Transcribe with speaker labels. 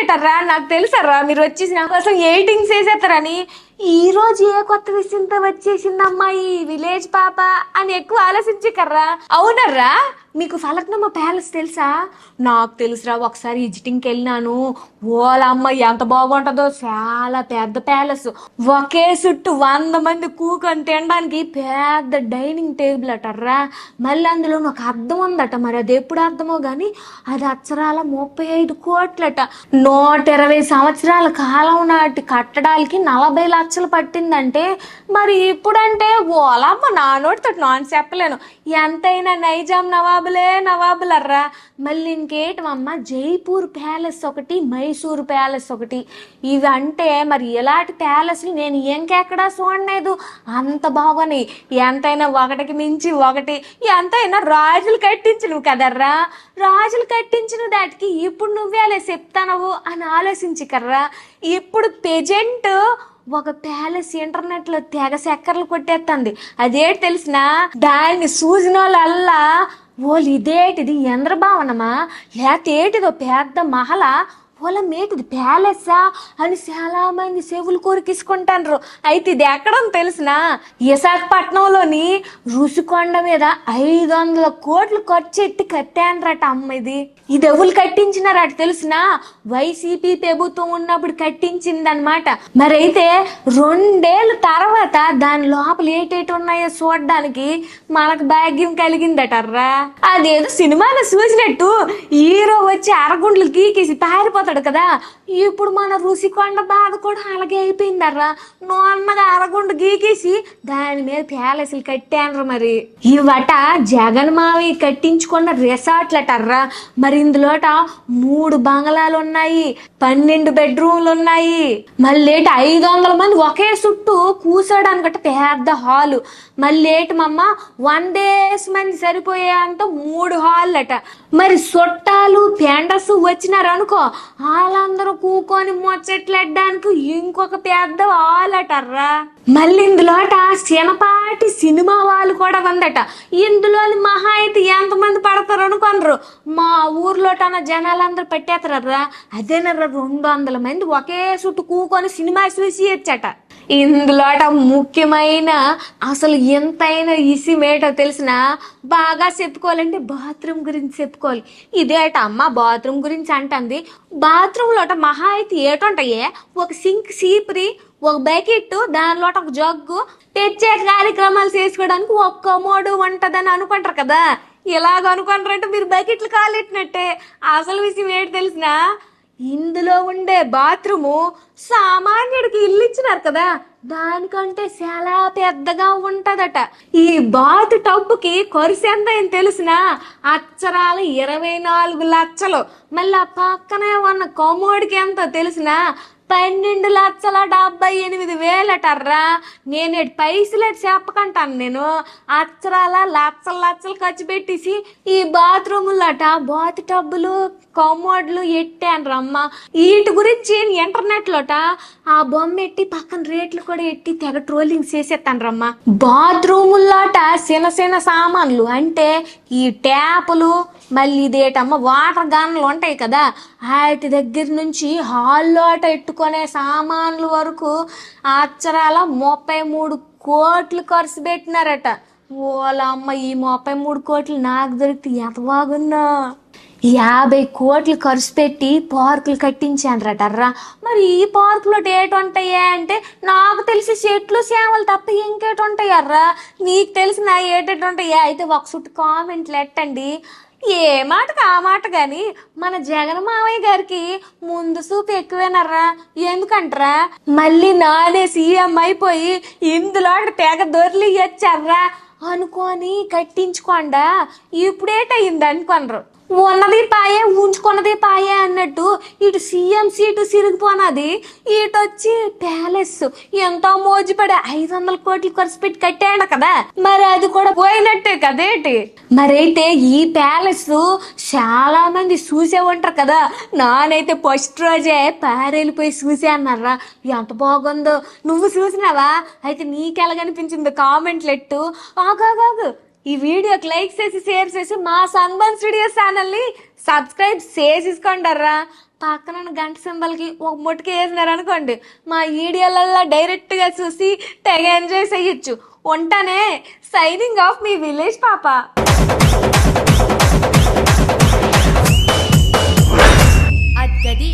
Speaker 1: ఏంటర్రా నాకు తెలుసరా మీరు వచ్చేసి నా కోసం ఎయిటింగ్స్ వేసేస్తారని ఈ రోజు ఏ కొత్త విషయంతో వచ్చేసింది అమ్మాయి? విలేజ్ పాప అని ఎక్కువ ఆలోచించకర్రా అవునర్రా? మీకు ఫలక్నమ్మ ప్యాలెస్ తెలుసా? నాకు తెలుసురా ఒకసారి విజిటింగ్కి వెళ్ళినాను. ఓల అమ్మాయి ఎంత బాగుంటుందో చాలా పెద్ద ప్యాలెస్. ఒకే చుట్టూ వంద మంది కూకొని తినడానికి పెద్ద డైనింగ్ టేబుల్ అటర్రా మళ్ళీ అందులో నాకు అర్థం ఉందట. మరి అది ఎప్పుడు అర్థమో కానీ అది అక్షరాల ముప్పై ఐదు కోట్లట. నూట ఇరవై సంవత్సరాల కాలం నాటి కట్టడానికి నలభై లక్షలు పట్టిందంటే మరి ఇప్పుడంటే ఓలమ్మ నా నోటితో నాన్ చెప్పలేను. ఎంతైనా నైజాం నవాబులే నవాబులర్రా. మళ్ళీ ఇంకేటమమ్మ జైపూర్ ప్యాలెస్ ఒకటి మైసూర్ ప్యాలెస్ ఒకటి. ఇవి అంటే మరి ఇలాంటి ప్యాలెస్లు నేను ఇంకెక్కడా చూడలేదు. అంత బాగున్నాయి. ఎంతైనా ఒకటికి మించి ఒకటి. ఎంతైనా రాజులు కట్టించినవు కదర్రా. రాజులు కట్టించిన దాటికి ఇప్పుడు నువ్వేలే చెప్తానవు అని ఆలోచించి కర్రా. ఇప్పుడు పెజెంట్ ఒక ప్యాలెస్ ఇంటర్నెట్లో తెగ చక్కర్లు కొట్టేస్తుంది అదేంటి తెలిసిన దాన్ని చూసిన వాళ్ళల్లా ఓలు ఇదేటిది చంద్రభావనమా లేకపోతే ఏటిదో పెద్ద మహల పొలం ఏంటిది? ప్యాలెస్సా అని చాలా మంది చెవులు కొరికిసుకుంటారు అయితే ఇది ఎక్కడ తెలిసిన? విశాఖపట్నంలోని రుషికొండ మీద ఐదు వందల కోట్లు ఖర్చు ఎట్టి కట్టానరట అమ్మ ఇది ఇది ఎవరు కట్టించినారట తెలిసిన? వైసీపీ ప్రభుత్వం ఉన్నప్పుడు కట్టించిందనమాట మరైతే రెండేళ్ళ తర్వాత దాని లోపల ఏటేటి ఉన్నాయో చూడడానికి మనకు భాగ్యం కలిగిందటర్రా. అదేదో సినిమాలో చూసినట్టు హీరో వచ్చి అరగుండ్లు గీకేసి పారిపోతాడు కదా. ఇప్పుడు మన రుషికొండ బాధ కూడా అలాగే అయిపోయిందర్రా. నోన్నగా అరగుండు గీకేసి దాని మీద ప్యాలెస్లు కట్టానరా మరి. ఇవట జగన్ మావి కట్టించుకున్న రిసార్ట్లటర్రా. మరి ఇందులోట మూడు బంగ్లాలు ఉన్నాయి పన్నెండు బెడ్రూమ్లు ఉన్నాయి మళ్ళీ ఐదు వందల మంది ఒకే చుట్టూ కూర్చోడానికి పెద్ద హాలు. మళ్ళీ మమ్మ వందేసి మంది సరిపోయే అంత మూడు హాల్ అట మరి సొట్టాలు పెండస్ వచ్చినారనుకో వాళ్ళందరూ కూకొని ముచ్చట్లెడ్డానికి ఇంకొక పెద్ద వాళ్ళటర్రా మళ్ళీ ఇందులోట చిన్నపాటి సినిమా వాళ్ళు కూడా ఉందట. ఇందులో మహా అయితే ఎంతమంది పడతారు అనుకోనరు. మా ఊర్లోటన జనాలందరూ పెట్టేస్తారర్రా అదేనర్రా రెండు వందల మంది ఒకే చుట్టూ కూకొని సినిమా చూసి వచ్చాట. ఇందులోట ముఖ్యమైన అసలు ఎంతైనా ఇసిమేటో తెలిసిన బాగా చెప్పుకోవాలంటే బాత్రూమ్ గురించి చెప్పుకోవాలి. ఇదేట అమ్మ బాత్రూమ్ గురించి అంటుంది. బాత్రూమ్ లోట మహా అయితే ఏటుంటాయే? ఒక సింక్ సీపరి ఒక బకెట్ దానిలోట ఒక జగ్గు తెచ్చే కార్యక్రమాలు చేసుకోవడానికి ఒక్క మోడు ఉంటదని అనుకుంటారు కదా? ఇలాగ అనుకుంటారంటే మీరు బకెట్లు కాలెట్టినట్టే. అసలు విషయం ఏంటి తెలిసినా ఇందులో ఉండే బాత్రూము సామాన్యుడికి ఇల్లు ఇచ్చినారు కదా. దానికంటే చాలా పెద్దగా ఉంటదట. ఈ బాత్ టబ్బుకి ఖర్చు ఎంత అని తెలిసిన అచ్చరాల ఇరవై నాలుగు లక్షలు. మళ్ళీ ఆ పక్కనే ఉన్న కొమ్మోడికి ఎంత తెలిసిన పన్నెండు లక్షల డెబ్బై ఎనిమిది వేలటర్రా. నేను పైసలు చెప్పకంటాను నేను. అక్షరాల లక్షల లక్షలు ఖర్చు పెట్టేసి ఈ బాత్రూములట బాత్ టబ్బులు కమోడ్లు ఎట్టాను రమ్మ. వీటి గురించి ఇంటర్నెట్ లోట ఆ బొమ్మ ఎట్టి పక్కన రేట్లు కూడా ఎట్టి తెగ ట్రోలింగ్ చేసేస్తానరమ్మా బాత్రూముల్లోట సిన్న చిన్న సామాన్లు. అంటే ఈ ట్యాపులు మళ్ళీ ఇదేటమ్మ వాటర్ గన్లు ఉంటాయి కదా వాటి దగ్గర నుంచి హాల్లోట ఎట్టుకునే సామాన్లు వరకు అచ్చరాల ముప్పై మూడు కోట్లు ఖర్చు పెట్టినారట. ఓలమ్మ ఈ ముప్పై మూడు కోట్లు నాకు దొరికితే ఎంత బాగున్నా? యాభై కోట్లు ఖర్చు పెట్టి పార్కులు కట్టించానరటర్రా మరి ఈ పార్కులో ఏటుంటాయా అంటే? నాకు తెలిసి చెట్లు సేవలు తప్ప ఇంకేటుంటాయర్రా నీకు తెలిసిన ఏటేటి అయితే ఒక చుట్టూ కామెంట్లు ఎట్టండి. ఏ మాటకు ఆ మాట కానీ మన జగన్ మావయ్య గారికి ముందు చూపు ఎక్కువేనర్రా. ఎందుకంటరా? మళ్ళీ నానే సీఎం అయిపోయి ఇందులో తెగ దొర్లి ఇచ్చారా అనుకొని కట్టించుకోండా. ఇప్పుడేటయింది అనుకోనరు. ఉన్నది పాయే ఉంచుకున్నది పాయే అన్నట్టు ఇటు సీఎం సీటు సిరిగిపోనది ఇటు వచ్చి ప్యాలెస్ ఎంతో మోజుపడి ఐదు వందల కోట్లు ఖర్చు పెట్టి కట్టాడు కదా. మరి అది కూడా పోయినట్టే కదేటి మరైతే ఈ ప్యాలెస్ చాలా మంది చూసే ఉంటారు కదా. నానైతే ఫస్ట్ రోజే పారేలిపోయి చూసే అన్నారా. ఎంత బాగుందో. నువ్వు చూసినావా? అయితే నీకెలాగనిపించింది కామెంట్లు ఎట్టు ఆగాగాగు. ఈ వీడియోకి లైక్ చేసి షేర్ చేసి మా సన్బన్ స్టూడియోస్ ఛానల్ని సబ్స్క్రైబ్ చేసేసుకోండర్రా పక్కన ఉన్న గంట సింబల్కి ఒక ముట్టుకు వేసినారు అనుకోండి మా వీడియోలలో డైరెక్ట్గా చూసి తెగ ఎంజాయ్ చేయొచ్చు. ఉంటానే సైనింగ్ ఆఫ్ మీ విలేజ్ పాప.
Speaker 2: అది